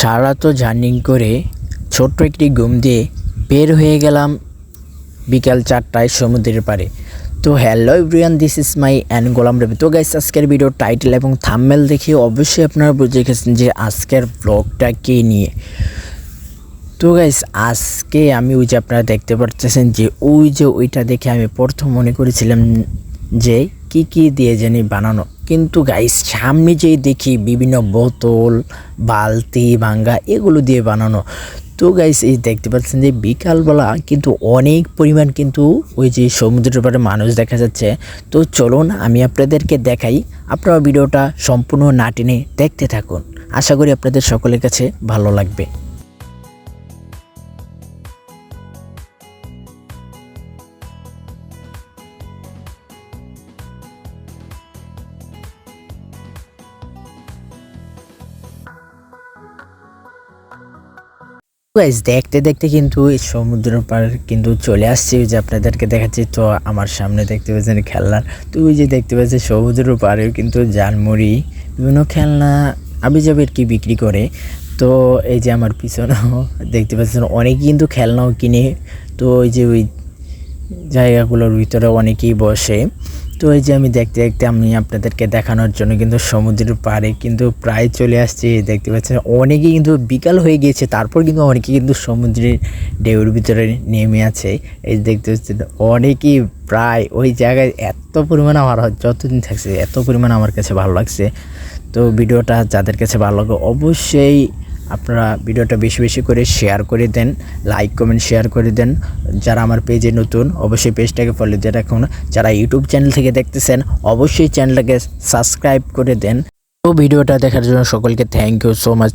সারা তো জার্নিং করে ছোট্ট একটি ঘুম দিয়ে বের হয়ে গেলাম বিকাল চারটায় সমুদ্রের পাড়ে। তো hello everyone this is my and Golam Robi তো গাইস আজকের ভিডিও টাইটেল এবং থাম্বেল দেখে অবশ্যই আপনারা বুঝে গেছেন যে আজকের ব্লগটা কে নিয়ে। তো গাইস আজকে আমি ওই যে আপনারা দেখতে পাচ্ছেন যে ওই যে ওইটা দেখে আমি প্রথম মনে করেছিলাম যে কি কি দিয়ে জানি বানানো। কিন্তু গাইস সামনে যেই দেখি বিভিন্ন বোতল, বালতি, ভাঙ্গা এগুলো দিয়ে বানানো। তো গাইস এই দেখতে পাচ্ছেন যে বিকালবেলা কিন্তু অনেক পরিমাণ কিন্তু ওই যে সমুদ্রের পাড়ে মানুষ দেখা যাচ্ছে। তো চলুন আমি আপনাদেরকে দেখাই, আপনারা ভিডিওটা সম্পূর্ণ না টেনে দেখতে থাকুন। আশা করি আপনাদের সকলের কাছে ভালো লাগবে। গাইজ দেখতে দেখতে কিন্তু এই সমুদ্র পার কিন্তু চলে আসছে। ওই যে আপনাদেরকে দেখাচ্ছি, তো আমার সামনে দেখতে পাচ্ছেন খেলনার। তো ওই যে দেখতে পাচ্ছি সমুদ্রের পাড়েও কিন্তু জালমুড়ি বিভিন্ন খেলনা, আবিজাবের কি বিক্রি করে। তো এই যে আমার পিছনেও দেখতে পাচ্ছেন অনেক কিন্তু খেলনাও কিনে। তো ওই যে ওই জায়গাগুলোর ভিতরে অনেকেই বসে। তো এই যে আমি দেখতে দেখতে আমি আপনাদেরকে দেখানোর জন্য কিন্তু সমুদ্রের পাড়ে কিন্তু প্রায় চলে আসছি, দেখতে পাচ্ছেন। অনেকে কিন্তু বিকাল হয়ে গিয়েছে, তারপর কিন্তু অনেকে কিন্তু সমুদ্রের ঢেউর ভিতরে নেমে আছে। এই দেখতে পাচ্ছেন, অনেকেই প্রায় ওই জায়গায় এত পরিমাণ আমার যতদিন থাকছে, এত পরিমাণ আমার কাছে ভালো লাগছে। তো ভিডিওটা যাদের কাছে ভালো লাগে অবশ্যই আপনারা ভিডিওটা বেশি বেশি করে শেয়ার করে দেন লাইক কমেন্ট শেয়ার করে দেন। যারা আমার পেজে নতুন, অবশ্যই পেজটাকে ফলো দিয়ে রাখুন। যারা ইউটিউব চ্যানেল থেকে দেখতেছেন, অবশ্যই চ্যানেলটাকে সাবস্ক্রাইব করে দেন। তো ভিডিওটা দেখার জন্য সকলকে থ্যাংক ইউ সো মাচ